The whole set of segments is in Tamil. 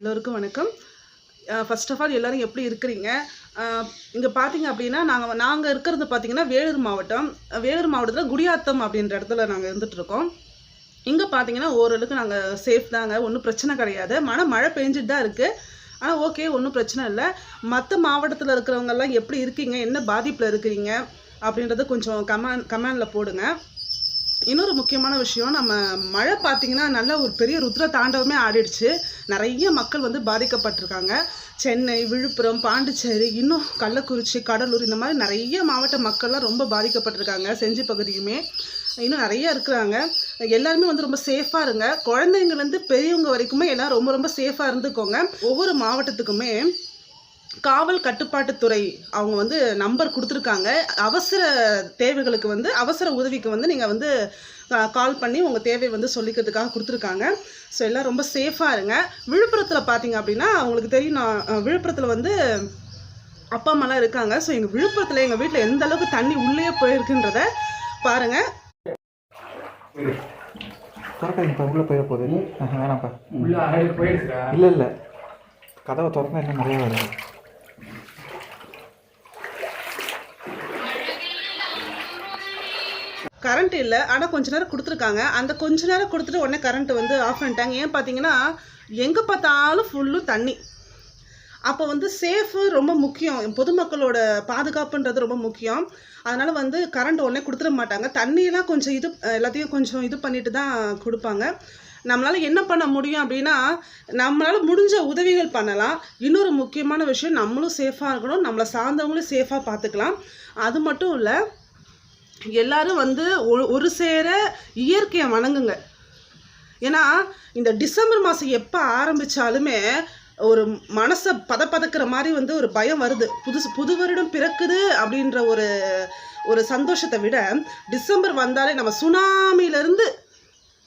எல்லோருக்கும் வணக்கம். ஃபர்ஸ்ட் ஆஃப் ஆல் எல்லோரும் எப்படி இருக்கிறீங்க? இங்கே பார்த்தீங்க அப்படின்னா நாங்கள் நாங்கள் இருக்கிறது பார்த்தீங்கன்னா வேலூர் மாவட்டம். வேலூர் மாவட்டத்தில் குடியாத்தம் அப்படின்ற இடத்துல நாங்கள் இருந்துட்டு இருக்கோம். இங்கே பார்த்தீங்கன்னா ஓரளவுக்கு நாங்கள் சேஃப் தாங்க ஒன்றும் பிரச்சனை கிடையாது. மழை மழை பெஞ்சிட்டு தான் இருக்குது ஆனால் ஓகே ஒன்றும் பிரச்சனை இல்லை. மற்ற மாவட்டத்தில் இருக்கிறவங்கெல்லாம் எப்படி இருக்கீங்க? என்ன பாதிப்பில் இருக்கிறீங்க? அப்படின்றத கொஞ்சம் கமெண்ட் கமெண்டில் போடுங்க. இன்னொரு முக்கியமான விஷயம் நம்ம மழை பார்த்தீங்கன்னா நல்ல ஒரு பெரிய ருத்ர தாண்டவமே ஆடிடுச்சு. நிறைய மக்கள் வந்து பாதிக்கப்பட்டிருக்காங்க. சென்னை விழுப்புரம் பாண்டிச்சேரி இன்னும் கள்ளக்குறிச்சி கடலூர் இந்த மாதிரி நிறைய மாவட்ட மக்கள்லாம் ரொம்ப பாதிக்கப்பட்டிருக்காங்க செஞ்சி பகுதியுமே. இன்னும் நிறைய இருக்கிறாங்க. எல்லாருமே வந்து ரொம்ப சேஃபாக இருங்க. குழந்தைங்கலேருந்து பெரியவங்க வரைக்குமே எல்லாம் ரொம்ப ரொம்ப சேஃபாக இருந்துக்கோங்க. ஒவ்வொரு மாவட்டத்துக்குமே காவல் கட்டுப்பாட்டுத்துறை அவங்க வந்து நம்பர் கொடுத்துருக்காங்க. அவசர தேவைகளுக்கு வந்து அவசர உதவிக்கு வந்து நீங்கள் வந்து கால் பண்ணி உங்கள் தேவை வந்து சொல்லிக்கிறதுக்காக கொடுத்துருக்காங்க. ஸோ எல்லாம் ரொம்ப சேஃபாக இருங்க. விழுப்புரத்தில் பார்த்தீங்க அப்படின்னா அவங்களுக்கு தெரியும் நான் விழுப்புரத்தில் வந்து அப்பா அம்மாலாம் இருக்காங்க. ஸோ எங்கள் விழுப்புரத்தில் எங்கள் வீட்டில் எந்த அளவுக்கு தண்ணி உள்ளே போயிருக்குன்றத பாருங்கள் திறக்காதீங்கப்பா உள்ளே போயிட போகுது. வேணாம்ப்பா. இல்லை இல்லை. கதவை திறந்தா இன்னும் நிறையா வருது. கரண்ட் இல்லை. ஆனால் கொஞ்ச நேரம் கொடுத்துருக்காங்க. அந்த கொஞ்ச நேரம் கொடுத்துட்டு உடனே கரண்ட் வந்து ஆஃப் பண்ணிட்டாங்க. ஏன் பார்த்தீங்கன்னா எங்கே பார்த்தாலும் ஃபுல்லும் தண்ணி. அப்போ வந்து சேஃபு ரொம்ப முக்கியம். பொதுமக்களோட பாதுகாப்புன்றது ரொம்ப முக்கியம். அதனால் வந்து கரண்ட் உடனே கொடுத்துட மாட்டாங்க. தண்ணியெல்லாம் கொஞ்சம் இது எல்லாத்தையும் கொஞ்சம் இது பண்ணிட்டு தான் கொடுப்பாங்க. நம்மளால் என்ன பண்ண முடியும் அப்படின்னா நம்மளால் முடிஞ்ச உதவிகள் பண்ணலாம். இன்னொரு முக்கியமான விஷயம் நம்மளும் சேஃபாக இருக்கணும். நம்மளை சார்ந்தவங்களும் சேஃபாக பார்த்துக்கலாம். அது மட்டும் இல்லை எல்லாரும் வந்து ஒரு சேர இயற்கையை வணங்குங்க. ஏன்னா இந்த டிசம்பர் மாதம் எப்போ ஆரம்பித்தாலுமே ஒரு மனசை பதப்பதக்கிற மாதிரி வந்து ஒரு பயம் வருது. புதுசு புது வருடம் பிறக்குது அப்படின்ற ஒரு ஒரு சந்தோஷத்தை விட டிசம்பர் வந்தாலே நம்ம சுனாமியிலேருந்து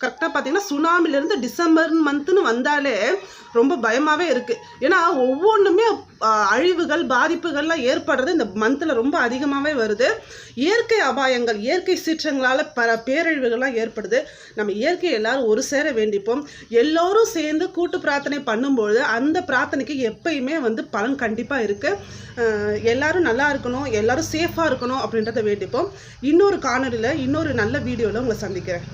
கரெக்டாக பார்த்தீங்கன்னா சுனாமிலேருந்து டிசம்பர் மந்த்துன்னு வந்தாலே ரொம்ப பயமாகவே இருக்குது ஏன்னா ஒவ்வொன்றுமே அழிவுகள் பாதிப்புகள்லாம் ஏற்படுறது இந்த மந்தில் ரொம்ப அதிகமாகவே வருது. இயற்கை அபாயங்கள் இயற்கை சீற்றங்களால் பல பேரழிவுகள்லாம் ஏற்படுது. நம்ம இயற்கை எல்லாரும் ஒரு சேர வேண்டிப்போம். எல்லோரும் சேர்ந்து கூட்டு பிரார்த்தனை பண்ணும்பொழுது அந்த பிரார்த்தனைக்கு எப்பயுமே வந்து பலன் கண்டிப்பாக இருக்குது எல்லாரும் நல்லா இருக்கணும் எல்லாரும் சேஃபாக இருக்கணும் அப்படின்றத வேண்டிப்போம். இன்னொரு காணொலியில் இன்னொரு நல்ல வீடியோவில் உங்களை சந்திக்கிறேன்.